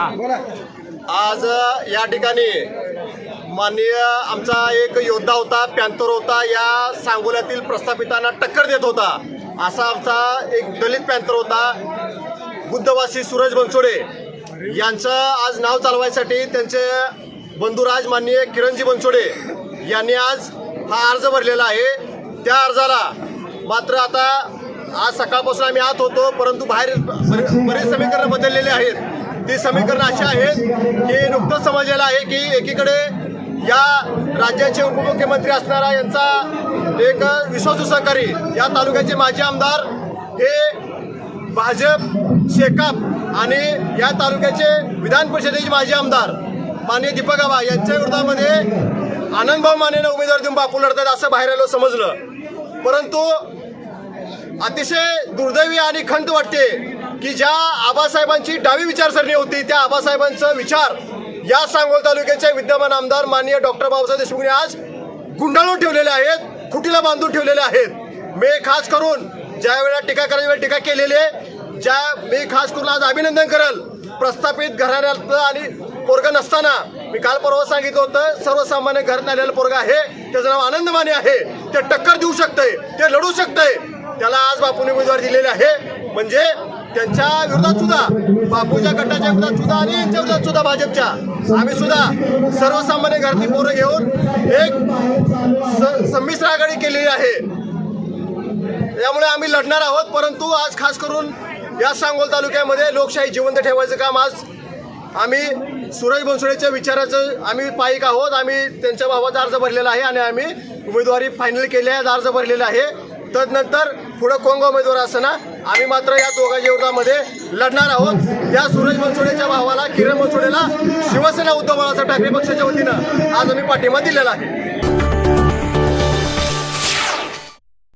आज या ठिकाणी माननीय आमचा एक योद्धा होता पॅन्थर होता या सांगोल्यातील प्रस्थापितांना टक्कर देत होता. असा आमचा एक दलित पॅन्थर होता बुद्धवासी सूरज बनसोडे. यांचं आज नाव चालवायसाठी त्यांचे बंधुराज माननीय किरणजी बनसोडे यांनी आज हा अर्ज भरलेला आहे. त्या अर्जाला मात्र आता आज सकाळपासून आम्ही आत होतो परंतु बाहेर बरे- बरेच समीकरण बदललेले आहेत. ती समीकरण अशी आहेत की नुकतंच समजलेलं आहे की एकीकडे या राज्याचे उपमुख्यमंत्री असणारा यांचा एक विश्वासू सहकारी या तालुक्याचे माजी आमदार हे भाजप शेकाप आणि या तालुक्याचे विधान परिषदेचे माजी आमदार माननीय दीपक आबा यांच्या विरोधामध्ये आनंदभाऊ मानेनं उमेदवार देऊन बापू लढतात असं बाहेर आलं समजलं. परंतु अतिशय दुर्दैवी आणि खंत वाटते की ज्या आबासाहेबांची डावी विचारसरणी होती त्या आबासाहेबांचा विचार या सांगोल तालुक्याचे विद्यमान आमदार माननीय डॉक्टर बाबासाहेब देशमुखने आज गुंडाळून ठेवलेले आहेत खुटीला बांधून ठेवलेले आहेत. मी खास करून ज्या वेळेला टीका करायच्या टीका केलेली आहे ज्या मी खास करून आज अभिनंदन करल प्रस्थापित घराण्यातलं आणि पोरगं नसताना मी काल परवा सांगितलं होतं सर्वसामान्य घरात आलेलं पोरग आहे त्याचं नाव आनंद माने आहे ते टक्कर देऊ शकतंय ते लढू शकतंय त्याला आज बापूने उमेदवार दिलेले आहे. म्हणजे त्यांच्या विरोधात सुद्धा बापूच्या गटाच्या विरोधात सुद्धा आणि यांच्या विरोधात सुद्धा भाजपच्या. आम्ही सुद्धा सर्वसामान्य घरातली पोरं घेऊन एक स- संमिश्र आघाडी केलेली आहे. त्यामुळे आम्ही लढणार आहोत परंतु आज खास करून या सांगोल तालुक्यामध्ये लोकशाही जिवंत ठेवायचं काम आज आम्ही सूरज बनसोडेच्या विचाराचं आम्ही पाईक आहोत. आम्ही त्यांच्या भावाचा अर्ज भरलेला आहे आणि आम्ही उमेदवारी फायनल केली आहे अर्ज भरलेला आहे. तदनंतर पुढं कोंग उमेदवार असताना आम्ही मात्र या दोघांच्या विरोधामध्ये लढणार आहोत. या सूरज मनसुडेच्या भावाला किरण बनसोडेला शिवसेना उद्धव बाळासाहेब ठाकरे पक्षाच्या वतीनं आज आम्ही पाठिंबा दिलेला आहे.